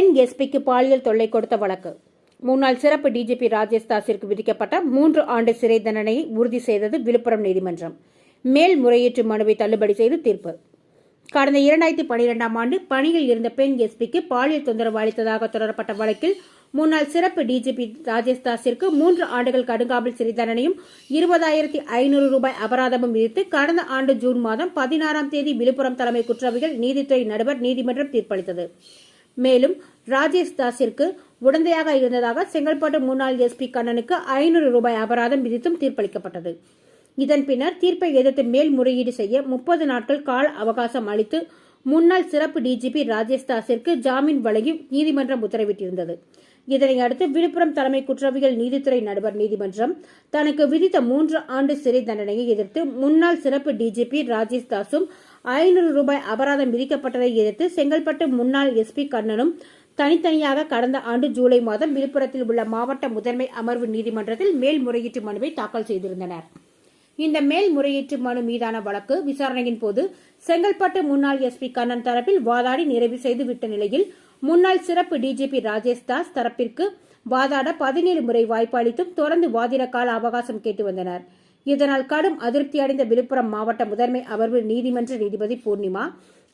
பெண் எஸ்பிக்கு பாலியல் தொல்லை கொடுத்த வழக்கு. முன்னாள் சிறப்பு டிஜிபி ராஜேஷ் தாஸிற்கு விதிக்கப்பட்ட மூன்று ஆண்டு சிறை தண்டனையை உறுதி செய்தது விழுப்புரம் நீதிமன்றம். மேல்முறையீட்டு மனுவை தள்ளுபடி செய்து தீர்ப்பு. கடந்த இரண்டாயிரத்தி பனிரெண்டாம் ஆண்டு பணியில் இருந்த பெண் எஸ்பிக்கு பாலியல் தொந்தரவு அளித்ததாக தொடரப்பட்ட வழக்கில் முன்னாள் சிறப்பு டிஜிபி ராஜேஷ் தாஸிற்கு மூன்று ஆண்டுகள் கடுங்காவல் சிறை தண்டனையும் இருபதாயிரத்தி ஐநூறு ரூபாய் அபராதமும் விதித்து கடந்த ஆண்டு ஜூன் மாதம் பதினாறாம் தேதி விழுப்புரம் தலைமை குற்றவியல் நீதித்துறை நடுவர் நீதிமன்றம் தீர்ப்பளித்தது. மேலும் ராஜேஷ் தாஸிற்கு உடந்தையாக இருந்ததாக செங்கல்பட்டு முன்னாள் எஸ்பி கண்ணனுக்கு ஐநூறு ரூபாய் அபராதம் விதித்தும் தீர்ப்பளிக்கப்பட்டது. இதன் பின்னர் தீர்ப்பை எதிர்த்து மேல்முறையீடு செய்ய முப்பது நாட்கள் கால அவகாசம் அளித்து முன்னாள் சிறப்பு டிஜிபி ராஜேஷ் தாஸிற்கு ஜாமீன் வழங்கி நீதிமன்றம் உத்தரவிட்டிருந்தது. இதனை அடுத்து விழுப்புரம் தலைமை குற்றவியல் நீதித்துறை நடுவர் நீதிமன்றம் தனக்கு விதித்த மூன்று ஆண்டு சிறை தண்டனையை எதிர்த்து முன்னாள் சிறப்பு டிஜிபி ராஜேஷ் தாஸும் ஐநூறு ரூபாய் அபராதம் விதிக்கப்பட்டதை எதிர்த்து செங்கல்பட்டு முன்னாள் எஸ்பி கண்ணனும் தனித்தனியாக கடந்த ஆண்டு ஜூலை மாதம் விழுப்புரத்தில் உள்ள மாவட்ட முதன்மை அமர்வு நீதிமன்றத்தில் மேல்முறையீட்டு மனுவை தாக்கல் செய்திருந்தனர். இந்த மேல்முறையீட்டு மனு மீதான வழக்கு விசாரணையின் போது செங்கல்பட்டு முன்னாள் எஸ்பி கண்ணன் தரப்பில் வாதாடி நிறைவு செய்து விட்ட நிலையில் முன்னாள் சிறப்பு டிஜிபி ராஜேஷ் தாஸ் தரப்பிற்கு வாதாட பதினேழு முறை வாய்ப்பு அளித்தும் தொடர்ந்து வாதிட கால அவகாசம் கேட்டு வந்தனர். இதனால் கடும் அதிருப்தி அடைந்த விழுப்புரம் மாவட்ட முதன்மை அமர்வு நீதிமன்ற நீதிபதி பூர்ணிமா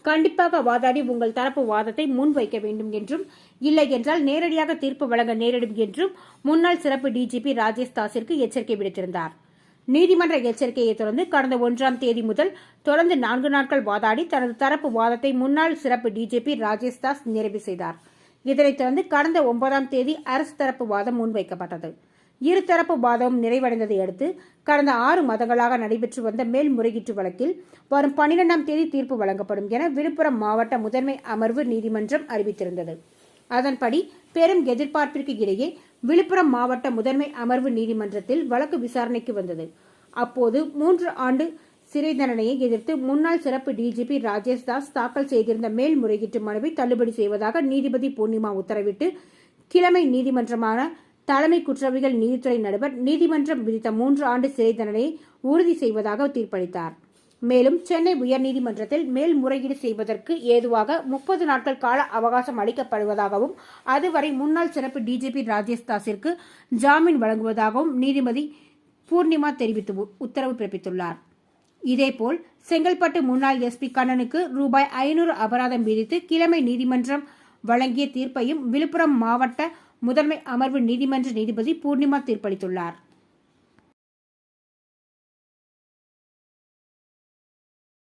கண்டிப்பாக வாதாடி உங்கள் தரப்பு வாதத்தை முன்வைக்க வேண்டும் என்றும் இல்லை என்றால் நேரடியாக தீர்ப்பு வழங்க நேரிடும் என்றும் முன்னாள் சிறப்பு டிஜிபி ராஜேஷ் தாஸிற்கு எச்சரிக்கை விடுத்திருந்தார். நீதிமன்ற எச்சரிக்கையை தொடர்ந்து கடந்த ஒன்றாம் தேதி முதல் தொடர்ந்து நான்கு நாட்கள் வாதாடி தனது தரப்பு வாதத்தை முன்னாள் சிறப்பு டிஜிபி ராஜேஷ் தாஸ் நிறைவு செய்தார். இதனைத் தொடர்ந்து கடந்த ஒன்பதாம் தேதி அரசு தரப்பு வாதம் முன்வைக்கப்பட்டது. இருதரப்பு வாதமும் நிறைவடைந்ததை அடுத்து கடந்த ஆறு மாதங்களாக நடைபெற்று வந்த மேல்முறையீட்டு வழக்கில் வரும் பனிரெண்டாம் தேதி தீர்ப்பு வழங்கப்படும் என விழுப்புரம் மாவட்ட முதன்மை அமர்வு நீதிமன்றம் அறிவித்திருந்தது. அதன்படி பெரும் எதிர்பார்ப்பிற்கு இடையே விழுப்புரம் மாவட்ட முதன்மை அமர்வு நீதிமன்றத்தில் வழக்கு விசாரணைக்கு வந்தது. அப்போது மூன்று ஆண்டு சிறை தண்டனையை எதிர்த்து முன்னாள் சிறப்பு டிஜிபி ராஜேஷ் தாஸ் தாக்கல் செய்திருந்த மேல்முறையீட்டு மனுவை தள்ளுபடி செய்வதாக நீதிபதி பூர்ணிமா உத்தரவிட்டு கிழமை நீதிமன்றமான தலைமை குற்றவியல் நீதித்துறை நடுவர் நீதிமன்றம் விதித்த மூன்று ஆண்டு சிறை தண்டனையை உறுதி செய்வதாக தீர்ப்பளித்தார். மேலும் சென்னை உயர்நீதிமன்றத்தில் மேல்முறையீடு செய்வதற்கு ஏதுவாக முப்பது நாட்கள் கால அவகாசம் அளிக்கப்படுவதாகவும் அதுவரை முன்னாள் சிறப்பு டிஜிபி ராஜேஷ் தாஸிற்கு ஜாமீன் வழங்குவதாகவும் நீதிபதி பூர்ணிமா தெரிவித்து உத்தரவு பிறப்பித்துள்ளார். இதேபோல் செங்கல்பட்டு முன்னாள் எஸ்பி கண்ணனுக்கு ரூபாய் ஐநூறு அபராதம் விதித்து கிழமை நீதிமன்றம் வழங்கிய தீர்ப்பையும் விழுப்புரம் மாவட்ட முதன்மை அமர்வு நீதிமன்ற நீதிபதி பூர்ணிமா தீர்ப்பளித்துள்ளார்.